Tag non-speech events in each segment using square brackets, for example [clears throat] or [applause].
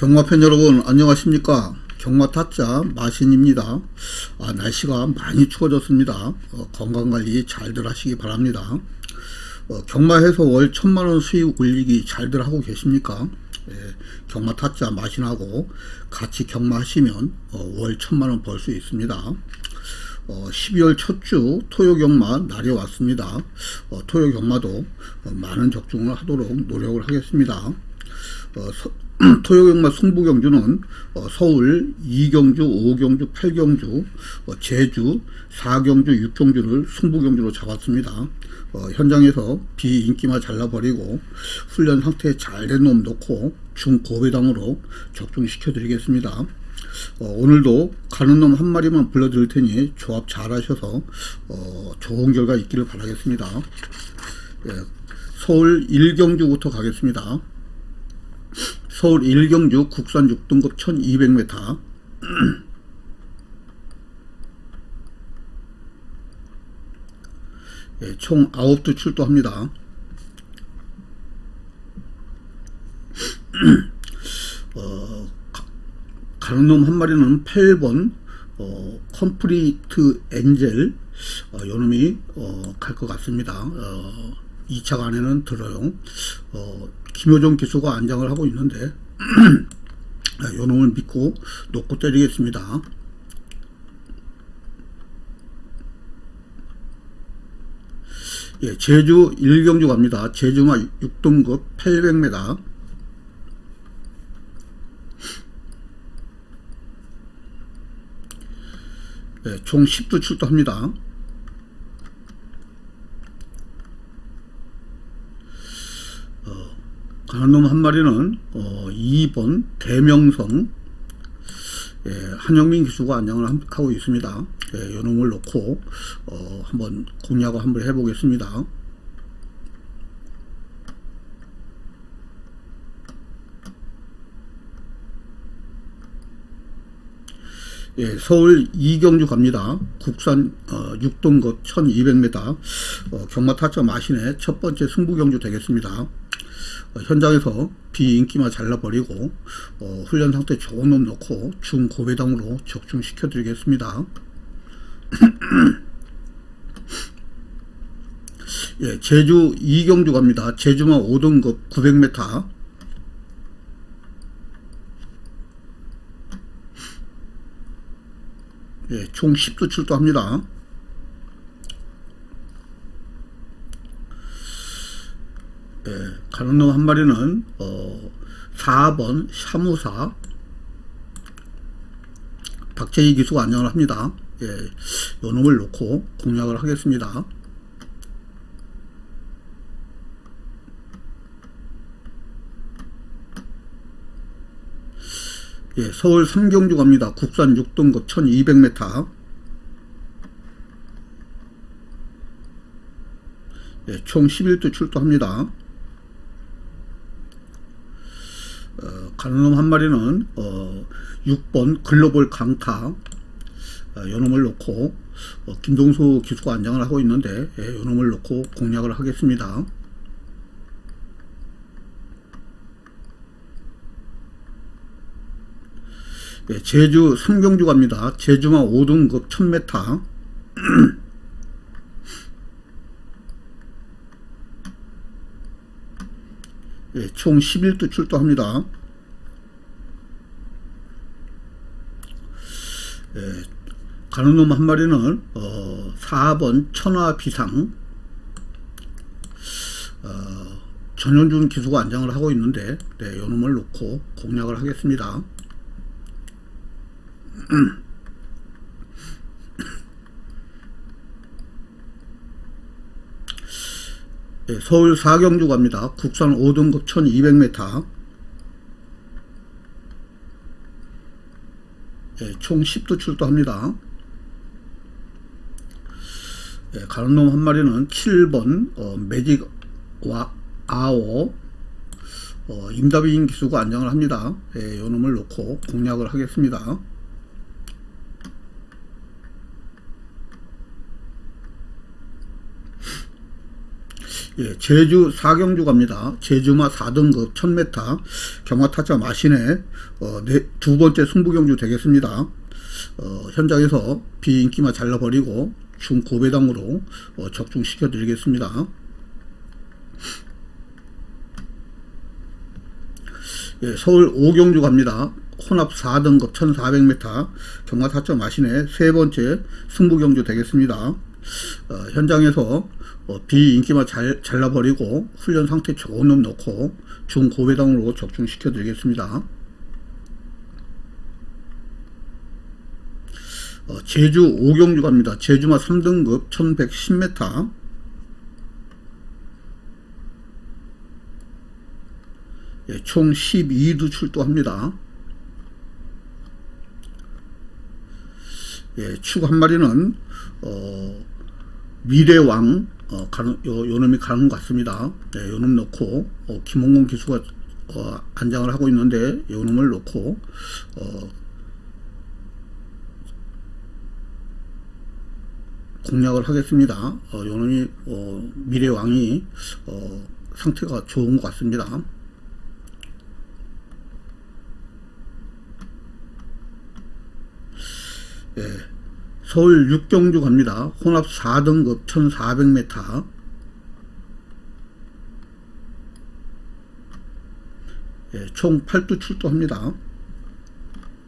경마팬 여러분 안녕하십니까? 경마 타짜 마신입니다. 아, 날씨가 많이 추워졌습니다. 어, 건강관리 잘들 하시기 바랍니다. 어, 경마해서 월 천만원 수익 올리기 잘들 하고 계십니까? 예, 경마 타짜 마신하고 같이 경마하시면 어, 월 천만원 벌 수 있습니다. 어, 12월 첫 주 토요 경마 날이 왔습니다. 어, 토요 경마도 어, 많은 적중을 하도록 노력을 하겠습니다. 어, 서- [clears throat] 토요경마 승부경주는 어, 서울 2경주, 5경주, 8경주, 어, 제주 4경주, 6경주를 승부경주로 잡았습니다. 어, 현장에서 비인기만 잘라버리고 훈련 상태에 잘된 놈 놓고 중고배당으로 적중시켜 드리겠습니다. 어, 오늘도 가는 놈 한 마리만 불러드릴 테니 조합 잘 하셔서 어, 좋은 결과 있기를 바라겠습니다. 예, 서울 1경주부터 가겠습니다. 서울 1경주 국산 6등급 1200m 예, 총 9두 출도합니다. [clears throat] 어, 가- 가는 놈한 마리는 8번 어, 컴프리트 엔젤 어, 요놈이 어, 갈 것 같습니다. 어, 2차 간에는 들어요. 어, 김효정 기수가 안장을 하고 있는데 [clears throat] 아, 요놈을 믿고 놓고 때리겠습니다. 예, 제주 1경주 갑니다. 제주마 6등급 800m. 예, 총 10도 출도합니다. 어, 가는 놈한 마리는 어, 2번 대명성 예, 한영민 기수가 안녕을 함- 하고 있습니다. 예, 요 놈을 놓고 어, 한번 공략을 한번 해보겠습니다. 예, 서울 이경주 갑니다. 국산 어, 6등급 1200m 어, 경마 타점 마신의 첫 번째 승부 경주 되겠습니다. 어, 현장에서 비인기만 잘라버리고 어, 훈련 상태 좋은 놈 넣고 중고배당으로 적중시켜 드리겠습니다. [clears throat] 예, 제주 이경주 갑니다. 제주마 5등급 900m 예, 총 10도 출도합니다. 예, 가는 놈 한 마리는 어, 4번 샤무사 박재희 기수가 안녕을 합니다. 예, 요 놈을 놓고 공략을 하겠습니다. 예, 서울 삼경주 갑니다. 국산 6등급 1200m. 예, 총 11도 출도합니다. 어, 가는 놈 한 마리는 어, 6번 글로벌 강타 어, 요놈을 놓고 어, 김동수 기수가 안장을 하고 있는데 예, 요놈을 놓고 공략을 하겠습니다. 예, 제주 삼경주 갑니다. 제주마 5등급 1000m. [clears throat] 예, 총 11도 출도합니다. 가는 놈 한 마리는 어, 4번 천하 비상 어, 전현준 기수가 안장을 하고 있는데 네, 요 놈을 놓고 공략을 하겠습니다. [clears throat] 예, 서울 4경주 갑니다. 국산 5등급 1200m. 예, 총 10도 출도합니다. 예, 가는 놈 한 마리는 7번 어, 매직 와 아오 어, 임다빈 기수가 안장을 합니다. 예, 요 놈을 놓고 공략을 하겠습니다. 예, 제주 사경주 갑니다. 제주마 4등급 1000m 경마 타짜 마신의 어, 네, 두 번째 승부 경주 되겠습니다. 어, 현장에서 비인기만 잘라버리고 중고배당으로 어, 적중시켜 드리겠습니다. 예, 서울 오경주 갑니다. 혼합 4등급 1400m 경마 타점 마신의 세 번째 승부 경주 되겠습니다. 어, 현장에서 어, 비인기만 잘, 잘라버리고 훈련 상태 좋은 놈 넣고 중고배당으로 적중시켜 드리겠습니다. 어, 제주 오경주 갑니다. 제주마 3등급 1110m 예, 총 12두 출동합니다. 예, 축 한 마리는 어, 미래왕 어, 가는, 요, 요 놈이 가는 것 같습니다. 네, 요놈 넣고 어, 김홍곤 기수가 어, 안장을 하고 있는데 요 놈을 넣고 어, 공략을 하겠습니다. 어, 요 놈이 어, 미래왕이 어, 상태가 좋은 것 같습니다. 예, 서울 육경주 갑니다. 혼합 4등급 1400m. 예, 총 8두 출동합니다.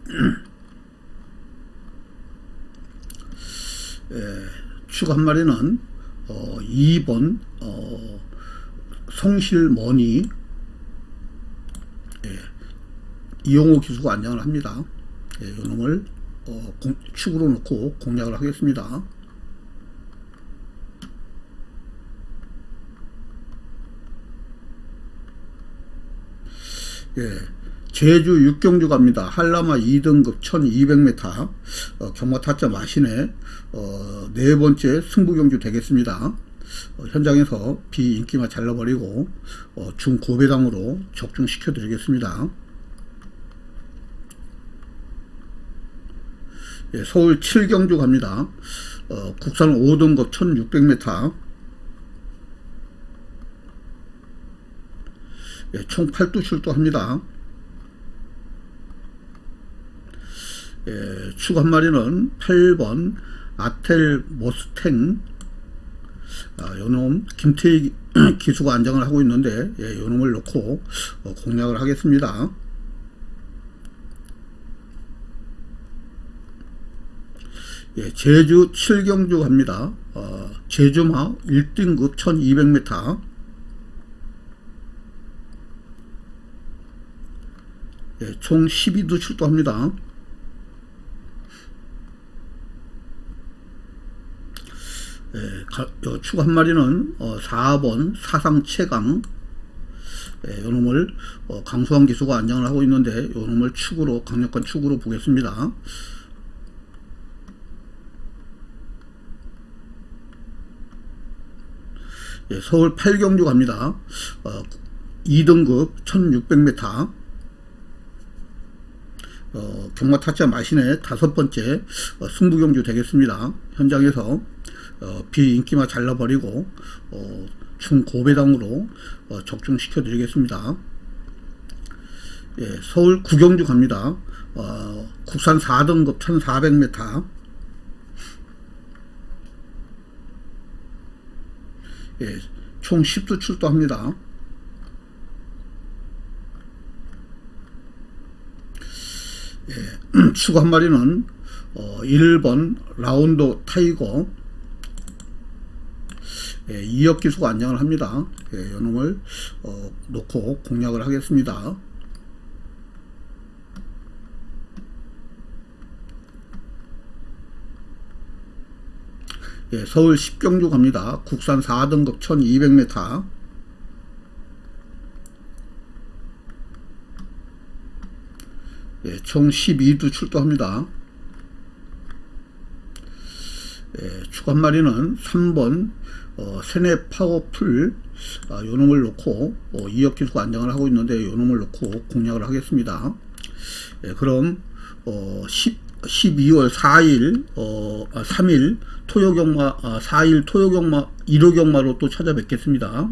[clears throat] 예, 추가 한 마리는 어, 2번 어, 성실머니 예, 이용호 기수가 안장을 합니다. 예, 이놈을 어, 공, 축으로 놓고 공략을 하겠습니다. 예, 제주 육경주 갑니다. 한라마 2등급 1200m 어, 경마 타짜 마신의 어, 네 번째 승부 경주 되겠습니다. 어, 현장에서 비인기만 잘라버리고 어, 중고배당으로 적중시켜 드리겠습니다. 예, 서울 7경주 갑니다. 어, 국산 5등급 1600m. 예, 총 8두 출동합니다. 예, 축 한 마리는 8번 아텔 모스탱. 아, 요놈 김태희 [clears throat] 기수가 안장을 하고 있는데, 예, 요놈을 놓고 어, 공략을 하겠습니다. 예, 제주 7경주 갑니다. 어, 제주마 1등급 1200m. 예, 총 12두 출동합니다. 예, 가, 요, 추가 한 마리는 어, 4번 사상 최강 예, 요놈을 어, 강수환 기수가 안장을 하고 있는데 요놈을 축으로 강력한 축으로 보겠습니다. 예, 서울 8경주 갑니다. 어, 2등급 1600m. 어, 경마 타짜 마신의 다섯 번째 어, 승부 경주 되겠습니다. 현장에서 어, 비인기만 잘라버리고 어, 중고배당으로 어, 적중시켜 드리겠습니다. 예, 서울 구경주 갑니다. 어, 국산 4등급 1400m. 예, 총 10두 출동합니다. 예, [clears throat] 추가 한 마리는 어, 1번 라운드 타이거 예, 2억 기수가 안장을 합니다. 예, 요 놈을 어, 놓고 공략을 하겠습니다. 예, 서울 10경주 갑니다. 국산 4등급 1200m. 예, 총 12두 출동합니다. 예, 추가 한 마리는 3번 어, 세네 파워풀 아, 요놈을 놓고 어, 2억 기수 안장을 하고 있는데 요놈을 놓고 공략을 하겠습니다. 예, 그럼 어, 10, 12월 4일, 어, 아, 3일 토요경마, 아, 4일 토요경마, 일요경마로 또 찾아뵙겠습니다.